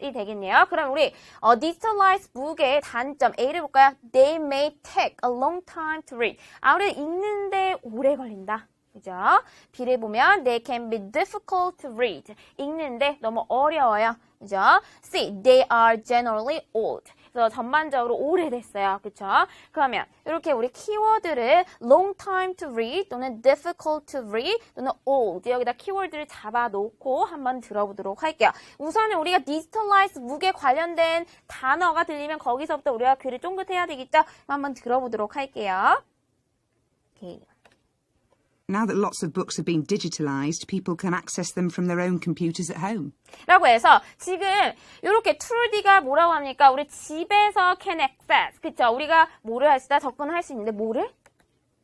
이 되겠네요. 그럼 우리 어, digitalized book의 단점 A를 볼까요? They may take a long time to read. 아무래도 읽는데 오래 걸린다. 그죠? B를 보면 they can be difficult to read. 읽는데 너무 어려워요. 그죠? C, they are generally old. 그래서 전반적으로 오래됐어요. 그쵸? 그러면 이렇게 우리 키워드를 long time to read 또는 difficult to read 또는 old 여기다 키워드를 잡아놓고 한번 들어보도록 할게요. 우선은 우리가 digitalize 무게 관련된 단어가 들리면 거기서부터 우리가 귀를 쫑긋해야 되겠죠? 한번 들어보도록 할게요. 오케이. Now that lots of books have been digitalised, people can access them from their own computers at home. 라고 해서 지금 이렇게 툴D가 뭐라고 합니까? 우리 집에서 can access. 그쵸? 우리가 뭐를 할 수 있다? 접근할 수 있는데 뭐를?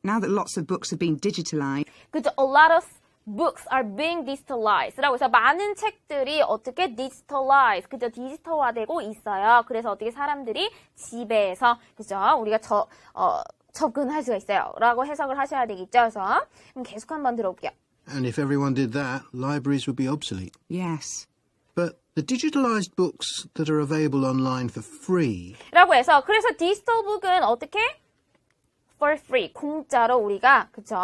Now that lots of books have been digitalised, 그죠? A lot of books are being digitalized. 라고 해서 많은 책들이 어떻게 digitalize, 그죠? 디지털화되고 있어요. 그래서 어떻게 사람들이 집에서, 그죠? 우리가 저, 어, 접근할 수가 있어요. 라고 해석을 하셔야 되겠죠? 그래서 그럼 계속 한번 들어볼게요. And if everyone did that, libraries would be obsolete. yes. But the digitalized books that are available online for free 라고 해서 그래서 디지털 북은 어떻게? for free, 공짜로 우리가, 그죠?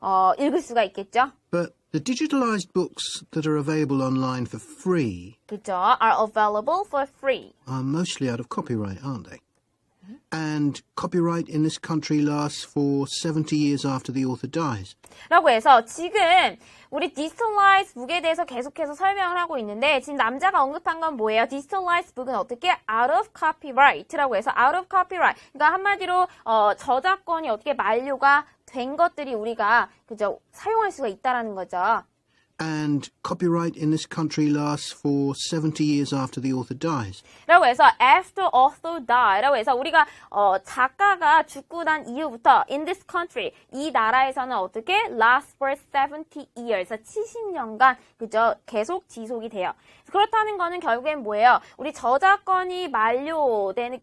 어, 읽을 수가 있겠죠? But the digitalized books that are available online for free 그죠? are available for free. are mostly out of copyright, aren't they? And copyright in this country lasts for 70 years after the author dies. 라고 해서 지금 우리 디지털라이즈 북에 대해서 계속해서 설명을 하고 있는데 지금 남자가 언급한 건 뭐예요? 디지털라이즈 북은 어떻게 out of copyright라고 해서 out of copyright. 그러니까 한마디로 어, 저작권이 어떻게 만료가 된 것들이 우리가 그죠 사용할 수가 있다라는 거죠. And copyright in this country lasts for 70 years after the author dies. 라고 해서 after author die라고 해서 우리가 어, 작가가 죽고 난 이후부터 in this country 이 나라에서는 어떻게 last for 70 years 70년간 그죠 계속 지속이 돼요. 그렇다는 거는 결국엔 뭐예요? 우리 저작권이 만료되기에는